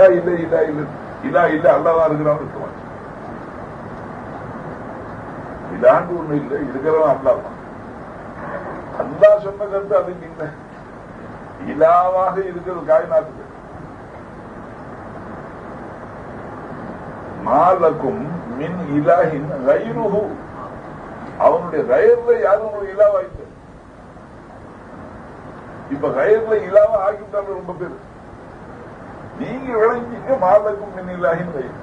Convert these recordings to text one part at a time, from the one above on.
இல்லா இல்ல இல்லா இல்ல. இல்லா இல்ல அல்லாதான் இருக்கிறான் இருக்குவாங்க இல்லாண்டு ஒண்ணு இல்லை இருக்கிறவன் அல்லாதான் அல்லா சொன்ன கருத்து அது இல்லை. இலாவாக இருக்கிறது காய்நாட்டுக்கு மாலக்கும் மின் இலாஹின் ரயிலுகு அவனுடைய ரயர்ல யாரும் உங்களுக்கு இலாவா இப்ப கயர்ல இலாவா ஆக்கிட்டாங்க ரொம்ப பேர். நீங்க விளங்கிக்க மாதக்கும் மின் இலாஹின் கயிறு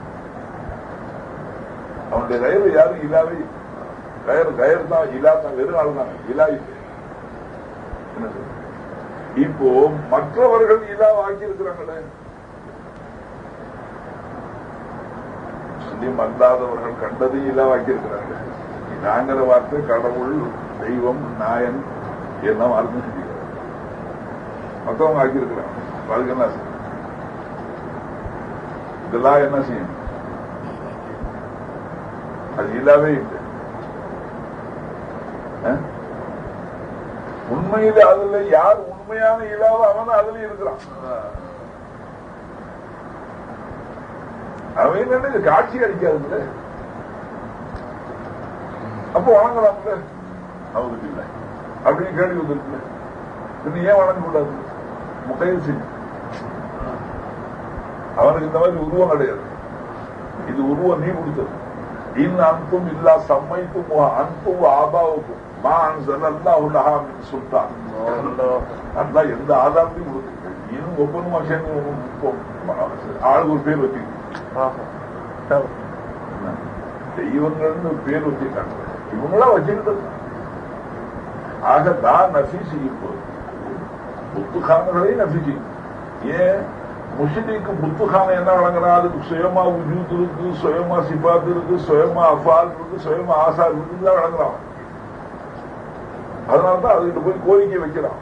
அவனுடைய யாரும் இல்லாவே கயர் கயர் தான் இலா தான் வெறும் ஆள் தான். இலா இப்போ மற்றவர்கள் இலா ஆக்கி இருக்கிறாங்களே முஸ்லிம் அல்லாதவர்கள் கண்டதை இல்லாவாக்கி இருக்கிறாங்க நாங்கிற வார்த்தை கடவுள் தெய்வம் நாயன் எல்லாம் அர்த்தம் செஞ்சுக்கிறாங்க. மற்றவங்க ஆக்கி இருக்கிறாங்க வாழ்க்கை இதெல்லாம் என்ன செய்யும் அது இல்லாவே இல்லை. உண்மையில அதுல யார் உண்மையான இலாவ அவன் அதுல இருக்கிறான். அவன் என்ன காட்சி அடிக்காதுல்ல அப்போ வணங்கலாம்ல அவருக்கு இல்லை. அப்படின்னு கேள்வி வந்துருக்குல்ல பின்ன ஏன் வணங்க கூடாது முகையில் செய்யும் அவனுக்கு இந்த மாதிரி உருவம் கிடையாது. இது உருவம் நீ கொடுத்தது இன் அன்பும் இல்லா சம்மைக்கும் அன்பும் ஆபாவுக்கும். மா அன்சல் அல்லாஹ் லஹா மின் சுல்தான். அல்லாஹ். எந்த ஆதாரத்தையும் கொடுத்துருக்கு இன்னும் ஒவ்வொன்றுமா சேர்ந்து ஆளுக்கு ஒரு பேர் வச்சுக்கிட்டு தெய்வங்கள்னு பேர் வச்சிருக்காங்க இவங்களா வச்சுக்கிட்டு ஆக தான் நஃபி செய்யும் போது புத்துகானங்களையும் நஃபி செய்யும். ஏன்? முஸ்லிக்கு புத்துகான என்ன வழங்குறா அதுக்கு சுயமா உஜூத் இருக்கு சுயமா சிபாத் இருக்கு சுயமா அஃபால் இருக்கு சுயமா ஆசார் இருக்கு தான் வழங்குறான். அதனால்தான் அதுகிட்ட போய் கோரிக்கை வைக்கிறான்.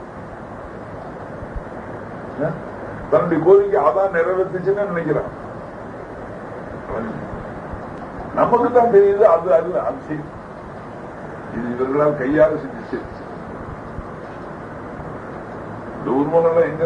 தன்னுடைய கோரிக்கை அதான் நிறைவேற்றுச்சுன்னு நினைக்கிறான். நமக்கு தான் தெரியுது அது அது அது சரி. இது இவர்களால் கையால செஞ்சு சரி இந்த உருவங்கள்லாம் எங்க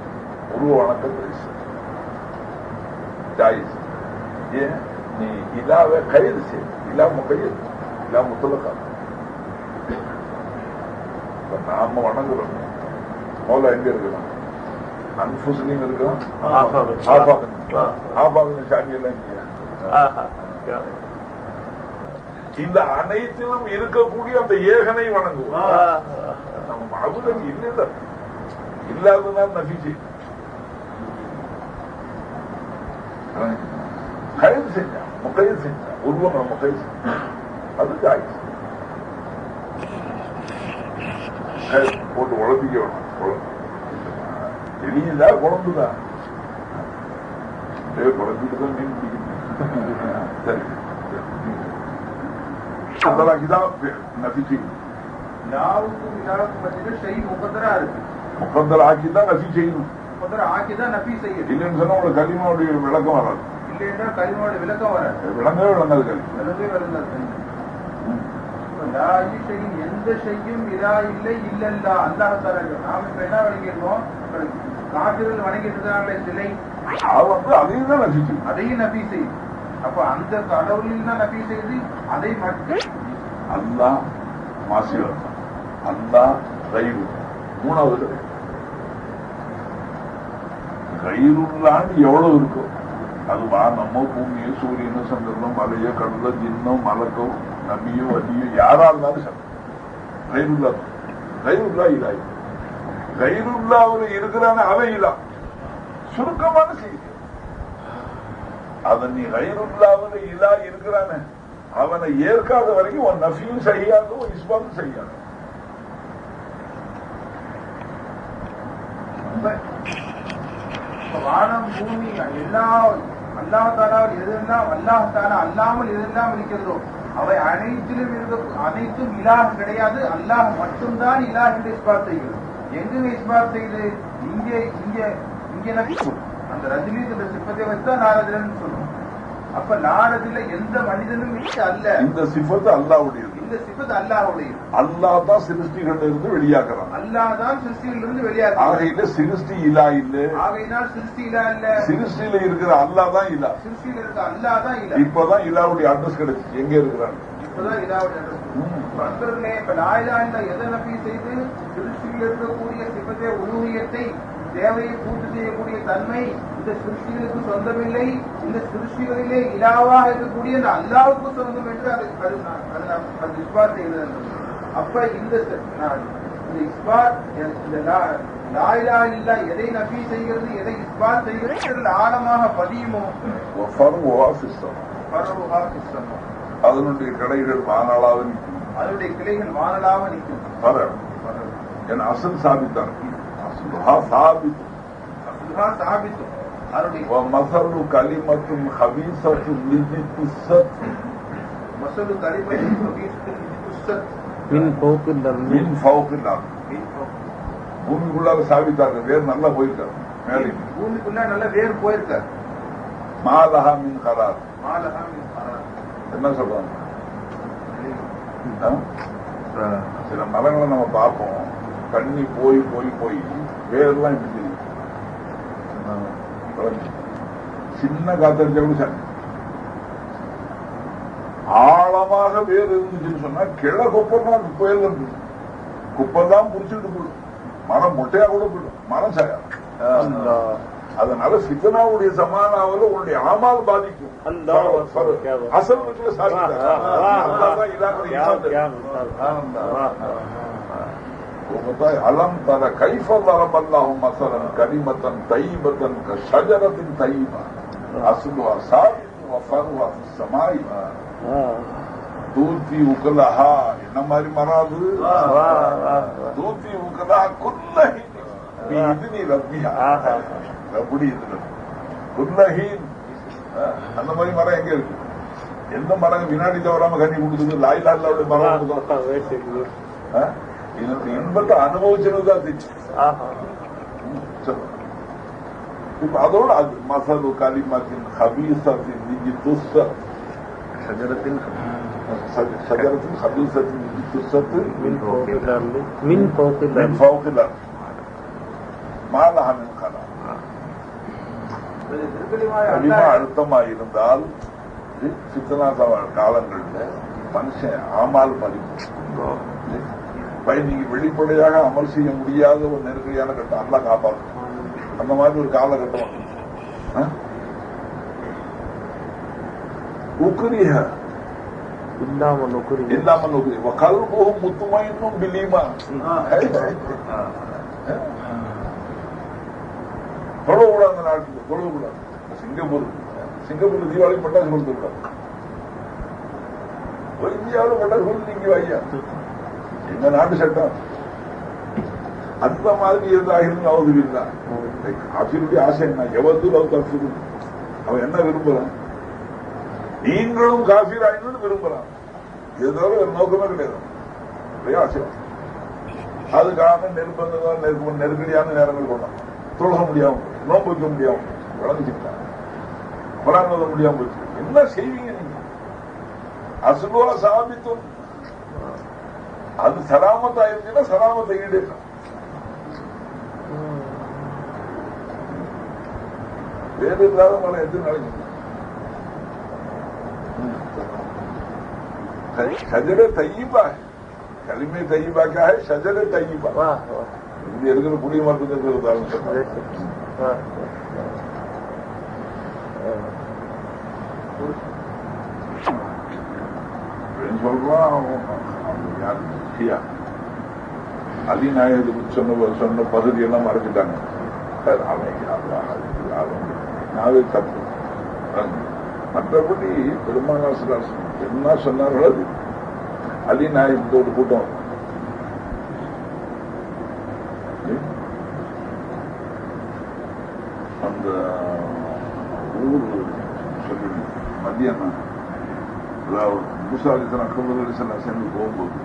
வணக்கம் பெருசு ஜாயிஸ் ஏன்? நீ இலாவை கைது செய். இலா முகையது இலா முத்தலக்கா நாம வணங்குறோம். மௌலா எங்க இருக்கலாம் அன்புஸ்லிம் இருக்கலாம் ஆஃபாகு. ஆபாகு ஆ. ஆபாகு சாமி எல்லாம். இந்த அனைத்திலும் இருக்கக்கூடிய அந்த ஏகனை வணங்குவோம். நம்ம அபுதம் இல்லை இல்லாததுனால் நபிச்சு கைது செஞ்சான் முகைது செஞ்சான் உருவங்களை முகைது செஞ்சான் அது ஜாயிஸ் கைது போட்டு உழப்பிக்க வேணாம் குழம்பு எளியதா குழம்புதா குழம்பிட்டு தான் மீன் பிடிக்கணும் சரி அதெல்லாம் இதான் நபிச்சு லாவுக்கும் இலாவுக்கும் மத்தியில ஷெய் முகத்தரா இருக்கு முகந்தல் ஆக்கி தான் நபி செய்யணும் முகத்தரா ஆக்கிதான் நபி செய்யுது இல்லைன்னு சொன்னா உங்களுக்கு கலிமாவுடைய விளக்கம் வராது இல்லைன்னா கலிமாவோட விளக்கம் வராது. விளங்கவே விளங்காது கல்வி விளங்கே விளங்காது இப்ப லா இ ஷையின் எந்த ஷையும் இதா இல்லை இல்லல்லா. அல்லாஹ் தாலா நாம இப்ப என்ன வணங்கிருக்கோம் காட்டுகள் வணங்கிட்டு இருக்காங்களே சிலை. அதையும் தான் நபி செய்யும் அதையும் நபி செய்யுது அப்ப அந்த கடவுளில் தான் நபி செய்து அதை மட்டும் அல்லா மாசிவன் அல்லா கைரு மூணாவது கைருள்ளாண்டு எவ்வளவு இருக்கும் அது வானமோ பூமியோ சூரியனோ சந்திரனோ மலையோ கடலோ ஜின்னோ மலக்கோ நபியோ அதியோ யாரா இருந்தாலும் சரி. கைருல்லா கைருள்ளா இலாய். கைருள்ளா அவரு இருக்கிறானே அவன் இலா. சுருக்கமான செய்தி. அவன் நீ கைருல்லாவில் இலா இருக்கிறான அவனை ஏற்காத வரைக்கும் உன் நஃபியும் செய்யாது உன் இஸ்பாத்தும் செய்யாது வானம் பூமி எல்லா அல்லாஹாலாவில் எதெல்லாம் அல்லாஹாலா அல்லாமல் எதெல்லாம் இருக்கிறதோ அவை அனைத்திலும் இருக்க அனைத்தும் இலாக கிடையாது. அல்லாஹ் மட்டும்தான் இலாக என்று இஸ்பாத் செய்கிறது. எங்க இஸ்பாத் செய்து? இங்கே இங்கே இங்கே அந்த ரஜினி என்ற சிப்பத்தை வச்சா நாரதிலன்னு சொல்லுவோம் அப்ப நாரதில எந்த மனிதனும் அல்ல இந்த சிஃபத்து அல்லாவுடையது. இந்த அல்லாஹுடைய அல்லாஹ் தான் சிருஷ்டிகள்ல இருந்து வெளியாக்குறான் அல்லாஹ் தான் சிருஷ்டியிலிருந்து வெளியாகிறார் ஆகையில சிருஷ்டி இலா இல்ல. ஆகையினால் சிருஷ்டியில அல்ல சிருஷ்டியில இருக்கிற அல்லாஹ் தான் இலா சிருஷ்டியில இருக்க அல்லாஹ் தான் இல்ல. இப்பதான் இலாவுடைய அட்ரஸ் கிடைச்சு. எங்க இருக்கிறான்? இப்பதான் address. இப்ப அன்பர்களே இப்ப லாயிலா இல்ல எதை நபி செய்து சிருஷ்டியில் இருக்கக்கூடிய சிவத்தை உருவியத்தை தேவையை பூர்த்தி செய்யக்கூடிய தன்மை இந்த சிருஷ்டிகளுக்கு சொந்தமில்லை. இந்த சிருஷ்டிகளிலே இலாவாக இருக்கக்கூடிய இந்த அல்லாவுக்கு சொந்தம் என்று அது அது இஸ்பாத் செய்கிறது அப்ப இந்த இந்த இஸ்பாத் இந்த லாயிலா இல்லா எதை நபி செய்கிறது எதை இஸ்பாத் செய்கிறது ஆழமாக பதியுமோ? ஃபர்வா சிஸ்டம் பரவுகா சிஸ்டம் அதனுடைய கடைகள் மாநாளாக நிற்கும். அதனுடைய கிளைகள் வானலாக நிற்கும். பர என் அசல் சாபித்தான் அசலுஹா சாபித்து அதுதான் சாபித்தும் அதனுடைய ومثل كلمة خبيثة لجتست மசலு கலிமை மின் போக்கு தம்பி من فوق الأرض பூமிக்குள்ளார சாபித்தாங்க வேர் நல்லா போயிருக்காரு மேலே பூமிக்குள்ள நல்ல வேர் போயிருக்கார் மாலஹா மின் கரார் மாலகா மின் கரார். என்ன சொல்றாங்க ஆ? சில மரங்களை நம்ம பார்ப்போம் தண்ணி போய் போய் போய் வேர்லாம் இப்படி தெரியும். சின்ன காத்தடிச்சா கூட சரி. ஆழமாக வேர் இருந்துச்சுன்னு சொன்னா கிளை குப்பமா புயல் இருக்கு குப்பை தான் புடிச்சுட்டு போயிடும். மரம் மொட்டையா கூட போயிடும். மரம் சாயா. அதனால சித்தனாவுடைய சமானாவில் உன்னுடைய ஆமால் பாதிக்கும். அசல் வீட்டுல வாஹ், ரமதாய் அலம் தர கைஃபல்லாஹும் மசலன் கரிமத்தன் தைபத்தன் ஷஜரத்தின் தைபா அசுலுவா சாபித்து வஃபருவா சமாய் தூத்தி உகலஹா என்ன மாதிரி மராது தூத்தி உகலஹா குல்லஹி இதுனி ரப்பியா ரப்படி இதுல குல்லஹீன் அந்த மாதிரி மரம் எங்க இருக்கு எந்த மரம் வினாடியில வராம கண்ணி கொடுக்குது லாயிலால்லாவுடைய மரம் இதனுடைய இன்பத்தை அனுபவிச்சிருந்தா திச்சு இப்ப அதோட அது மசலு கலிமாத்தின் ஹபீசத்தின் நிஜி துஸ்ஸ ஷஜரத்தின் ஷஜரத்தின் ஹபீசத்தின் நிஜி துஸ்ஸத்து மின் மின் அழுத்தமா இருந்தால் சித்தனாசா காலங்கள்ல மனுஷன் ஆமால் மதிப்பு பை நீங்க வெளிப்படையாக அமல் செய்ய முடியாத ஒரு நெருக்கடியான கட்டம். அல்லா காப்பாற்றும் அந்த மாதிரி ஒரு காலகட்டம். வந்து. ஆ? உக்ரிஹ இல்லாம நுகுரி இல்லாமல் உக்ரி வகல்புஹு முத்துமைன்னும் பிலீமான் தொழக்கூடாது அந்த நாட்டுக்கு. தொழக்கூடாது சிங்கப்பூர். சிங்கப்பூர் தீபாவளி பட்டாசு கொடுத்து கூடாது ஒரு இந்தியாவில் பட்டாசு கொடுத்து நீங்க ஐயா எங்க நாட்டு சட்டம். அந்த மாதிரி இருந்தாகிருந்து அவது இல்லை காஃபிருடைய ஆசை என்ன? எவது லவ் தஃபிரு அவன் என்ன விரும்புறான்? நீங்களும் காஃபீர் ஆயினும் விரும்புறான். இது தவிர நோக்கமே கிடையாது. ஒரே ஆசை. அதுக்காக நிர்பந்தம் நெருக்க- நெருக்கடியான நேரங்கள் கொண்டான் தொழுக முடியாம நோம்பு நோன்பு வைக்க முடியாம வளர்ந்துச்சுட்டான் குரான் முடியாமல் முடியாம போச்சு. என்ன செய்வீங்க நீங்க? அசுலோல சாபித்தும். அது சலாமத்தா இருந்துச்சுன்னா சலாமத்தை ஈடேற்றம் வேறு இல்லாத மலை எது நாளைக்கு ஷஜர தையீபா கலிமே தையீபா கா है ஷஜர தையீபா வா வா. இங்க இருக்கிற புளிய மரத்துக்கு உதாரணம் சொல்றேன் வா சொல்றான் யாரு ஷியா அலி சொன்ன சொன்ன பகுதியெல்லாம் மறைச்சிட்டாங்க. தப்பு. மற்றபடி பெருமானாசராசன் என்ன சொன்னார்கள் அது. அலிநாயகத்தோடு கூட்டம். அந்த ஊர் சொல்லி மத்தியானம் அதாவது முசாலித்தனம் கல்லூரிசனம் சேர்ந்து போகும்போது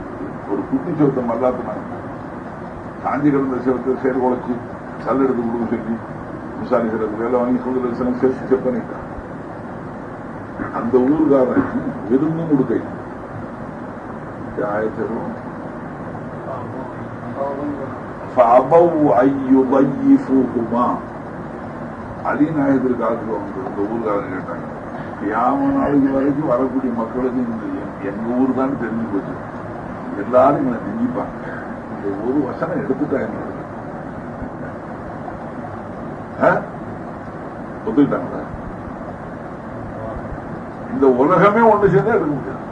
ஒரு குட்டி சோத்தை மல்லாத்தினாங்க காஞ்சி கிடந்த சிவத்தை சேர் குலைச்சி கல் எடுத்து கொடுக்க சொல்லி முசாலிக்கிறதுக்கு வேலை வாங்கி கல்லூரிசனம் சேர்த்து செக் பண்ணிட்டான் அந்த ஊர்காரன் விருந்தும் கொடுக்கை ஆயத்தரும் فأبوا أن يضيفوهما அலி நாயகர் காலத்துல வந்து இந்த ஊர்காரன் கேட்டாங்க கியாம நாளைக்கு வரைக்கும் வரக்கூடிய மக்களுக்கு இந்த எங்க ஊர் தான் தெரிஞ்சு போச்சு. எல்லாரும் எங்களை நெஞ்சிப்பாங்க இந்த ஒரு வசனம் எடுத்துட்டாங்க ஒத்துக்கிட்டாங்களா இந்த உலகமே ஒண்ணு சேர்ந்தா எடுக்க முடியாது.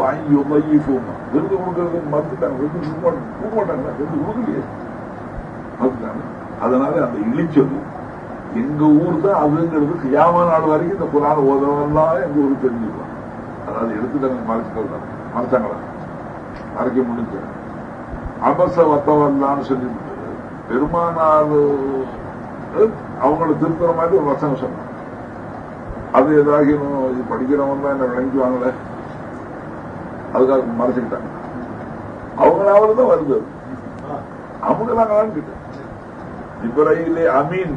வாங்கி வாங்கி போமா விருது கொடுக்கறது மறுத்துட்டாங்க. விருது கொடுக்க மாட்டாங்க விருது கொடுக்கலையே. மறுத்துட்டாங்க. அதனால அந்த இழிச்சலும் எங்க ஊர் தான் அதுங்கிறது கியாம நாள் வரைக்கும் இந்த புராண ஓதவெல்லாம் எங்க ஊருக்கு தெரிஞ்சுக்கலாம் அதாவது எடுத்துட்டாங்க மறைச்சுக்கலாம் மறைச்சாங்களா மறைக்க முடிஞ்ச அபச வத்தவல்லான்னு சொல்லி பெருமானார் அவங்கள திருத்துற மாதிரி ஒரு வசனம் சொன்னாங்க. அது ஏதாகினும் இது படிக்கிறவங்க தான் என்ன விளங்கிக்குவாங்களே? அதுக்காக மறைச்சுக்கிட்டாங்க. அவங்களாவது தான் வருது. அவங்களாம் காண்கிட்டு இப்ராஹிலே அமீன்.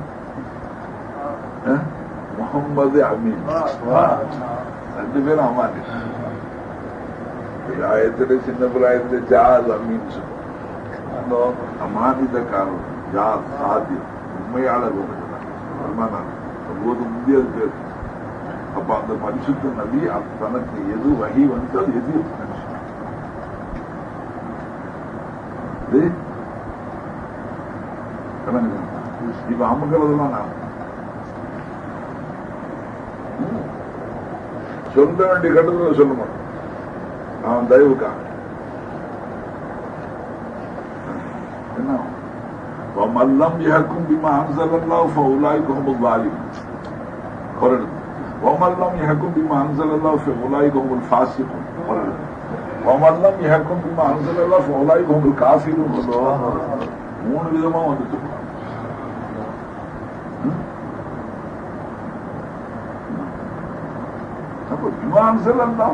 முகம்மது அமீன் ரெண்டு பேரும் அமான் ஆயத்துல சின்ன பிராயத்துல ஜாஸ் அமீன் சொல்லுவோம் அமானிதக்காரர் ஜாஸ் சாதி உண்மையாளர் போது முடியாது பேர் அப்ப அந்த பரிசுத்த நபி அந்த தனக்கு எது வகி வந்து அது எது இது கணக்கு. இப்ப அமுக்கிறதுலாம் நான் சொல்ல வேண்டிய கட்டத்துல சொல்ல மாட்டேன் அவன் தயவுக்காக என்ன ومن لم يحكم بما انزل الله فاولئك هم الظالمون قرر ومن لم يحكم بما انزل الله فاولئك هم الفاسقون قرر ومن لم يحكم بما انزل الله فاولئك هم الكافرون மூணு விதமா வந்துட்டு அப்ப விமானசல் அல்லா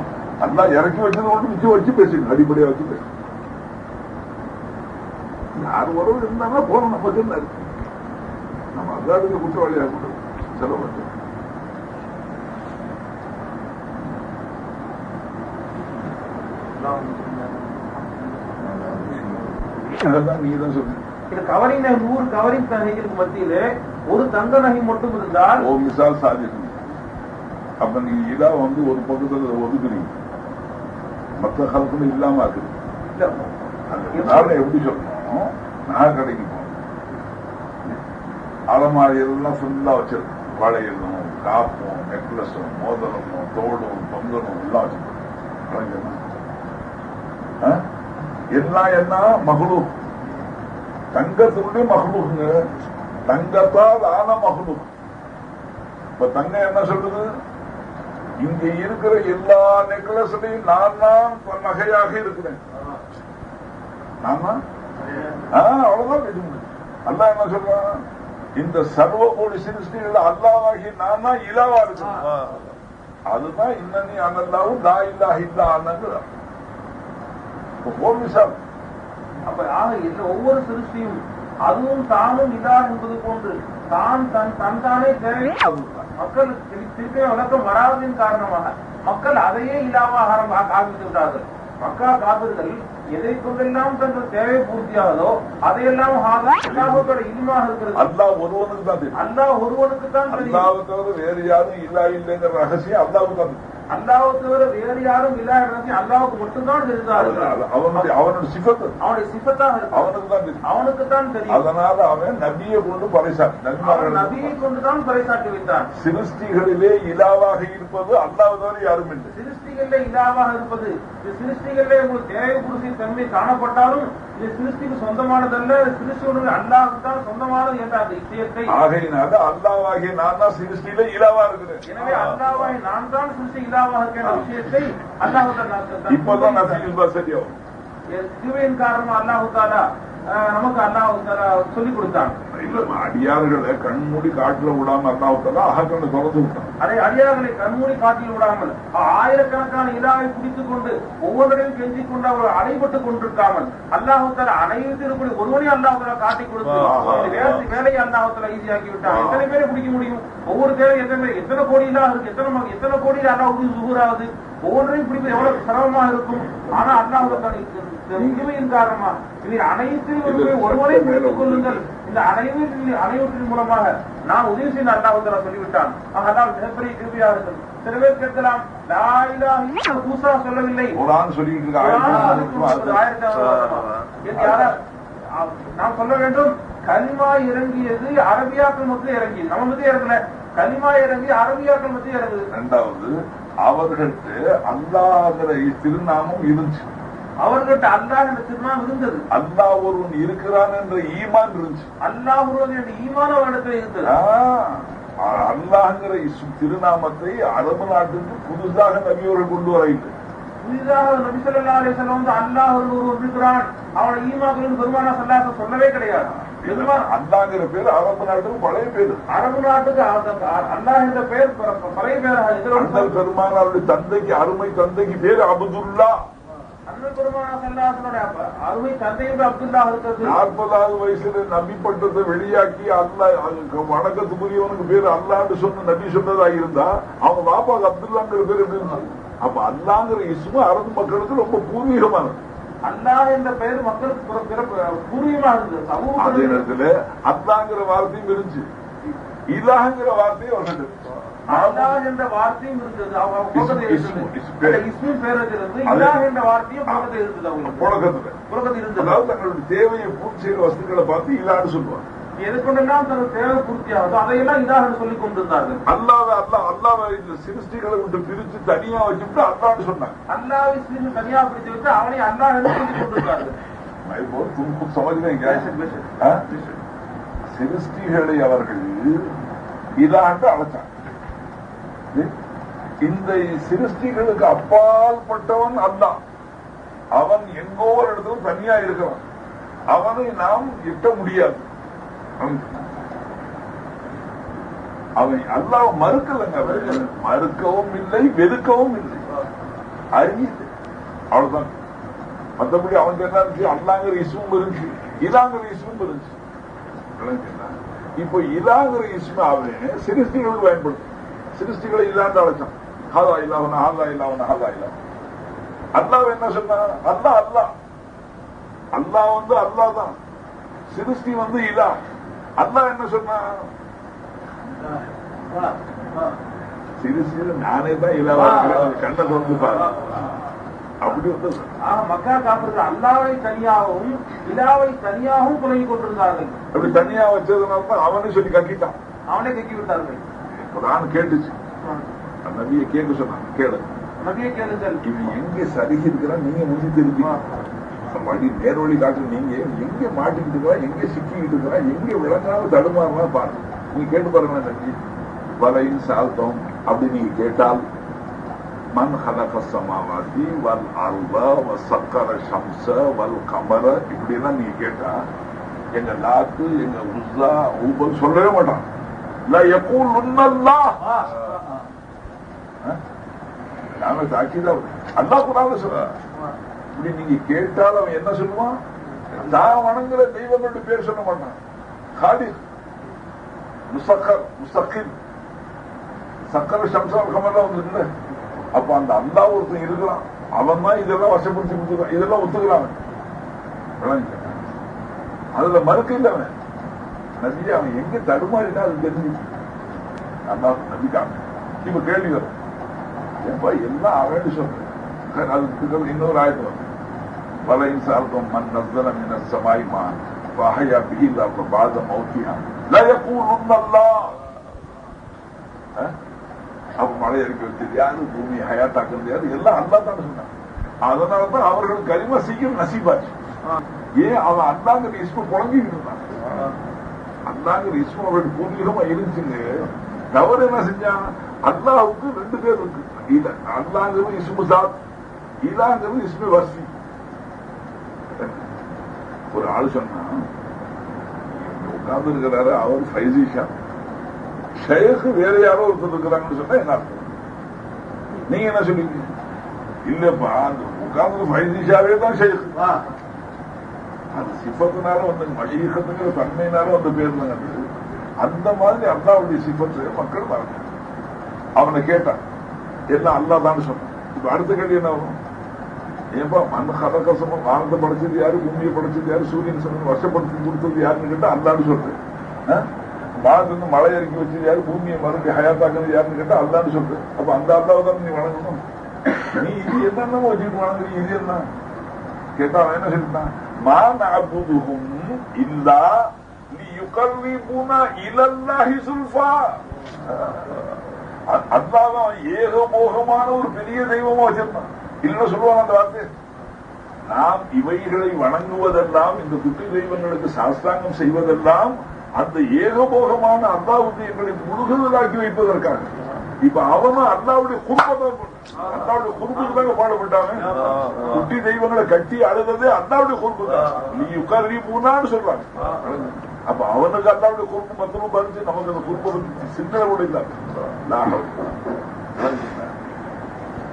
அல்லா இறக்கி வச்சது ஒன்று வச்சு வச்சு பேசுங்க அடிப்படையா வச்சு பேசுங்க யார் உறவு இருந்தாங்கன்னா போன நமக்கு என்ன இருக்கு? நம்ம அல்லாதுக்கு குற்றவாளியாக கூட செலவு தான் கவரிங் நகை நூறு கவரிங் நகைகளுக்கு மத்தியிலே ஒரு தங்க நகை மட்டும் இருந்தால் ஓ மிசால் சாதிக்கும். அப்ப நீங்க இதா வந்து ஒரு பக்கத்துல ஒதுக்குறீங்க. மற்ற காலத்துல இல்லாம அந்த காரணம் எப்படி சொல்லணும் நான் கடைக்கு போனேன் அலமாரி எல்லாம் ஃபுல்லா வச்சிருக்கேன் வளையலும் காப்பும் நெக்லஸும் மோதிரமும் தோடும் பொங்கலும் எல்லாம். ஆ? எல்லாம் என்ன? மகளூ தங்கத்தினுடைய மகளூங்க தங்கத்தால் ஆன மகளூ இப்ப தங்கம் என்ன சொல்றது இங்க இருக்கிற எல்லா நெக்லஸ்லையும் நான் தான் நகையாக இருக்கிறேன். ஆமா ஆ, அவ்வளவுதான் முடியும் அல்லாஹ் என்ன சொல்றான்? இந்த சர்வ கோடி சிருஷ்டிகள் அல்லாவாகி நான் தான் இலாவா இருக்கேன் அதுதான் இன்னனி அனல்லாவும் தா இல்லா இல்லா அண்ணங்கிறான் ஓமிசால் அப்ப ஆக இல்ல ஒவ்வொரு சிருஷ்டியும் அதுவும் தானும் இதா என்பது போன்று தான் தன் தன் தானே தேவை மக்கள் திரு- திருப்பி வழக்கம் வராததின் காரணமாக மக்கள் அதையே இல்லாம ஆரம்பித்து விட்டார்கள். மக்கா காப்பீர்கள் எதை கொண்டெல்லாம் தங்கள் தேவை பூர்த்தியாகதோ அதையெல்லாம் அல்லாஹோட இனிமாக இருக்கிறது. அல்லாஹ் ஒருவனுக்கு தான் அல்லாஹ் ஒருவனுக்கு தான் தவிர வேறு யாரும் இல்லா இல்லைங்கிற ரகசியம் அல்லாவுக்கு தான் அல்லாஹ் தவிர வேறு யாரும் இல்லாத அல்லாவுக்கு மட்டும்தான் தெரிந்தார்கள். அவன் அவனுடைய அவனுடைய சிபத்து. அவனுடைய சிப்பத்தாக இருக்கு அவனுக்கு தான் தெரியும். அவனுக்கு தான் தெரியும். அதனால அவன் நபியை கொண்டு நபியை நபிமார்கள் கொண்டுதான் பறைசாற்றி வைத்தான். சிருஷ்டிகளிலே இலாவாக இருப்பது அல்லாஹ் தவிர யாரும் இல்லை சிருஷ்டி சிருஷ்டிகள்ல இலாவாக இருப்பது. இந்த சிருஷ்டிகள்ல உங்களுக்கு தேவை புருஷின் தன்மை காணப்பட்டாலும் இது சிருஷ்டிக்கு சொந்தமானதல்ல. சிருஷ்டியோடு அல்லாஹுக்கு தான் சொந்தமானது என்ற அந்த விஷயத்தை ஆகையினால அல்லாவாகிய நான் தான் சிருஷ்டியில இலாவா இருக்கிறேன். எனவே அல்லாவாய் நான் தான் சிருஷ்டி இலாவாக இருக்கிற விஷயத்தை அல்லாஹு இப்பதான் நான் ஃபீல் சரியாகும் கிருபையின் காரணமா அல்லாஹு தாலா நமக்கு அல்லாஹு தாலா சொல்லிக் கொடுத்தான் இல்ல அடியார்களை கண்மூடி காட்டுல விடாம அல்லாவுத்தெல்லாம் அகக்கண்ணு திறந்து விட்டான் அதை அடியார்களை கண்மூடி காட்டில் விடாமல் ஆயிரக்கணக்கான இலாவை பிடித்துக் கொண்டு ஒவ்வொருவரையும் கெஞ்சிக் கொண்டு அவர் அடைபட்டுக் கொண்டிருக்காமல் அல்லாஹுத்தால அனைவருக்கும் ஒருவனையும் அல்லாஹுத்தால காட்டிக் கொடுத்து வேலையை அல்லாஹுத்தால ஈஸியாக்கி விட்டான். எத்தனை பேரை பிடிக்க முடியும்? ஒவ்வொரு தேவை எத்தனை எத்தனை கோடி இல்லாத இருக்கு எத்தனை எத்தனை கோடி அல்லாஹுக்கு சுகூராகுது ஒவ்வொன்றையும் பிடிப்பது எவ்வளவு சிரமமா இருக்கும்? ஆனா மிகுமையின் காரணமா. இதில் அனைத்தையும் ஒருவனை பிடித்துக் கொள்ளுங்கள். இந்த அனைவரின் அனைவற்றின் மூலமாக நான் உதவி செய்த அல்லாஹுத்தாலா சொல்லிவிட்டான். அல்லாஹ் மிகப்பெரிய கிருபியா இருக்கும் சில பேர் கேட்கலாம் பூசா சொல்லவில்லை. சொல்லிட்டு நாம் சொல்ல வேண்டும் கலிமா இறங்கியது அரபியாக்கள் மத்திய இறங்கியது. நம்ம மத்திய இறங்கல. கலிமா இறங்கி அரபியாக்கள் மத்திய இறங்குது. ரெண்டாவது அவர்களுக்கு அல்லாங்கிற திருநாமம் இருந்துச்சு. அவர்கிட்ட அல்லாஹ் என்ற திருநாம் இருந்தது. அல்லாஹ் ஒருவன் இருக்கிறான் என்ற ஈமான் இருந்துச்சு. அல்லாஹ் ஒருவன் என்ற ஈமான அவரிடத்தில் இருந்தது. இஸ்- திருநாமத்தை அரபு நாட்டுக்கு புதுசாக நபியோர்கள் கொண்டு வரையிட்டு புதிதாக நபி ஸல்லல்லாஹு அலைஹி வஸல்லம் வந்து அல்லாஹ் ஒருவன் இருக்கிறான் அவனை ஈமாக்கள் பெருமானா சல்லாஹ் சொல்லவே கிடையாது. அல்லாங்கிற பேர் அரபு நாட்டுக்கு பழைய பேரு. அரபு நாட்டுக்கு அல்லாஹ் என்ற பெயர் பழைய அந்த பெருமானாருடைய தந்தைக்கு அருமை தந்தைக்கு பேர் அப்துல்லா. நாற்பதாவது வயசுல நபி பட்டத்தை வெளியாக்கி அல்லாஹ் அதுக்கு வணக்கத்துக்குரியவனுக்கு பேர் அல்லான்னு சொன்ன நபி சொன்னதா இருந்தா அவங்க பாப்பாக்கு அப்துல்லாங்கிற பேர் எப்படி இருந்தாங்க அப்ப அல்லாங்கிற இஸ்மு அரபு மக்களுக்கு ரொம்ப பூர்வீகமானது. அல்லாஹ் என்ற பெயர் மக்களுக்கு பூர்வீகமாக இருந்தது அதே சமூக நேரத்துல அல்லாங்கிற வார்த்தையும் இருந்துச்சு. இலாங்கிற வார்த்தையும் அவர்கள் அல்லாஹ் என்ற வார்த்தையும் இருந்தது. அது- என்ற வார்த்தையும் புழக்கத்தில் இருந்தது புழக்கத்துல இருந்தது. அதாவது தங்களுடைய தேவையை பூர்த்தி செய்யற வஸ்துக்களை பார்த்து இலான்னு சொல்லுவாங்க. எதுக்கொண்டெல்லாம் தனது தேவை பூர்த்தியாகுதோ அதையெல்லாம் இதாக சொல்லிக் கொண்டிருந்தார்கள். அல்லாவை அல்லா அல்லாவை இந்த சிருஷ்டிகளை விட்டு பிரிச்சு தனியா வச்சுட்டு அல்லான்னு சொன்னாங்க. அல்லாவை சிறு தனியா பிரித்து விட்டு அவனை அல்லா என்று சொல்லிக் கொண்டிருந்தார்கள். துன்பு சமஜ்மைங்க சிருஷ்டிகளை அவர்கள் இதாண்டு அழைச்சாங்க. இந்த சிருஷ்டிகளுக்கு அப்பாற்பட்டவன் அல்லாஹ். அவன் எங்கோ ஒரு இடத்துல தனியா இருக்கிறான் அவனை நாம் எட்ட முடியாது. அவன் அல்லாஹ் மறுக்கலங்க மறுக்கவும் இல்லை வெறுக்கவும் இல்லை. அறியுது அவ்வளவுதான். மற்றபடி அவன் என்ன இருந்துச்சு அல்லாங்கிற இசுவும் இருந்துச்சு இலாங்கிற இசுவும் இருந்துச்சு. இப்போ இலாங்கிற இஸ்ம அவன் சிருஷ்டிகளுக்கு பயன்படுத்தும் சிருஷ்டிகளை இல்லாண்டு அழைச்சான். ஹாதா இல்லாவன ஹாதா இல்லாவன ஹாதா இல்லா அல்லாஹ் என்ன சொன்னான்? அல்லாஹ் அல்லாஹ். அல்லாஹ் வந்து அல்லாஹ் தான். சிருஷ்டி வந்து இலா அல்லாஹ் என்ன சொன்னா? சிருஷ்டியில நானே தான் இருக்கிறேன் கண்ணை திறந்து பாரு. அப்படி வந்து மக்கா காப்பிர்கள் அல்லாவை தனியாகவும் இலாவை தனியாகவும் துணங்கி கொண்டிருந்தார்கள். அப்படி தனியா வச்சதுனால தான் அவனே சொல்லி கட்டிட்டான் அவனை கக்கி விட்டார்கள். குரான் கேட்டுச்சு. நபியை கேட்க சொன்னாங்க கேளு. நபியை கேளுங்கள். இவன் எங்க சருகி இருக்கிறான்? நீங்க முடிஞ்சு தெரிஞ்சு வழி நேர்வழி காட்டு நீங்க எங்க மாட்டிக்கிட்டு இருக்கிறா எங்க சிக்கிக்கிட்டு இருக்கிறா எங்க விளங்காம தடுமாறலாம் பாருங்க நீங்க கேட்டு பாருங்க தம்பி. வலையின் சால்தம் அப்படி நீங்க கேட்டால் மண் ஹலக சமாவாதி வல் அல்வ வ சக்கர சம்ச வல் கமர இப்படிலாம் நீங்க கேட்டா எங்க லாக்கு எங்க உஸ்லா ஊபல் சொல்லவே மாட்டான். லா யகூல் உன்னல்லா நாம சாட்சிதான். அல்லா குரான் சொல்ற இப்படி நீங்க கேட்டால் அவன் என்ன சொல்லுவான்? நான் வணங்குற தெய்வங்களுடைய பேர் சொல்ல மாட்டான். ஹாடி முசக்கர் முசக்கில் சக்கர சம்சார் கமல்லாம் வந்து அப்ப அந்த அல்லா ஒருத்தன் இருக்கிறான் அவன் தான் இதெல்லாம் வசப்படுத்தி கொடுத்துருக்கான். இதெல்லாம் ஒத்துக்கிறான் அதுல மறுக்க இல்லை அவன். நபி அவன் எங்க தடுமாறினா அது தெரிஞ்சு அல்லா நபிக்காங்க இப்ப கேள்வி வரும். ஏப்பா எல்லாம் அவன் சொல்றேன். அதுக்கு இன்னொரு ஆயத்து வரும். வலையின் சார்த்தம் மண் நஸ்தன மின சமாய் மான் வஹயா பிஹி லர்த பாத மௌத்தியா லா யகூலுன் அல்லாஹ் அப்ப மழை மழை இறக்கி வச்சது யாரு பூமி ஹயாத்தாக்குறது யாரு எல்லாம் அல்லா தான் சொன்னான் அதனாலதான் அவர்கள் கரிம சீக்கிரம் நசீபாச்சு ஏன் அவன் அந்தாங்கிற இஸ்ம புழங்கிட்டு இருந்தான் அல்லாங்கிற இஸ்மு அவருடைய பூர்வீகமா இருந்துச்சுங்க தவறு என்ன செஞ்சான் அல்லாவுக்கு ரெண்டு பேர் இருக்கு இல்ல அல்லாங்கிறது இஸ்மு சாத் இலாங்கிறது இஸ்மு வசி ஒரு ஆள் சொன்னா உட்கார்ந்து இருக்கிறாரு அவர் ஃபைசிஷா ஷேக்கு வேற யாரோ ஒருத்தர் இருக்கிறாங்கன்னு சொன்னா என்ன அர்த்தம்? நீங்க என்ன சொல்லுவீங்க இல்லப்பா அந்த உட்கார்ந்து ஃபைசிஷாவே தான் ஷேக். அது சிப்பத்தினால வந்து மஷீகத்துங்கிற தன்மையினால வந்து பேர் தான் அது. அந்த மாதிரி அல்லாவுடைய சிப்பத்து மக்கள் மறந்து அவனை கேட்டான் எல்லாம் அல்லா தான் சொன்னான். இப்ப அடுத்த கேள்வி என்ன வரும்? ஏன்பா மண் கதகசமும் வானத்தை படைச்சது யாரு பூமியை படைச்சது யாரு சூரியன் சந்திரன் வருஷப்படுத்தி கொடுத்தது யாருன்னு கேட்டா அல்லான்னு சொல்றேன் வானத்துல மழை இறக்கி வச்சது யாரு பூமியை மறுபடியும் ஹயாத்தாக்குறது யாருன்னு கேட்டா அல்லான்னு சொல்றேன் அப்ப அந்த அல்லாவை தான் நீ வணங்கணும் நீ இது என்னென்னமோ வச்சுட்டு வணங்குறீங்க இது என்ன கேட்டா அவன் என்ன சொல்லிட்டான் மா நஅபுதுஹும் இல்லா நீ லியுகர்ரிபுனா இலல்லாஹி சுல்ஃபா அல்லாதான் ஏகபோகமான ஏகமோகமான ஒரு பெரிய தெய்வமா வச்சிருந்தான் இல்லைன்னு சொல்லுவாங்க அந்த வார்த்தை? நாம் இவைகளை வணங்குவதெல்லாம் இந்த குட்டி தெய்வங்களுக்கு சாஸ்தாங்கம் செய்வதெல்லாம் அந்த ஏகபோகமான அல்லாவுக்கு எங்களை முழுகுதலாக்கி வைப்பதற்காக. இப்ப அவனும் அல்லாவுடைய குடும்பத்தான் அல்லாவுடைய குடும்பத்துக்கு பாடுபட்டாங்க குட்டி தெய்வங்களை கட்டி அழுதது அல்லாவுடைய குறுப்பு தான். நீ உட்கார் நீ போனான்னு சொல்றாங்க. அப்ப அவனுக்கு அல்லாவுடைய குறுப்பு மத்தமும் பதிச்சு நமக்கு அந்த குறுப்பு சிந்தனை கூட இல்லாம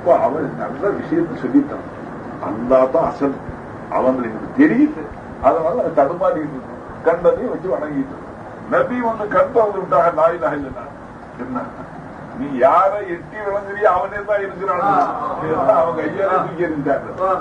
அப்ப அவன் நல்ல விஷயத்தை சொல்லிட்டான். அல்லா தான் அசல் அவங்களுக்கு தெரியல அதனால அது தடுமாறிட்டு இருக்கு. கண்டதையும் வச்சு வணங்கிட்டு. நபி வந்து கண்டு வந்து விட்டாங்க நாய் நாயில்னா என்ன? நீ யாரை எட்டி விளங்குறியோ அவனே தான் இருக்கிறான். அவன் கையால தூக்கி வா.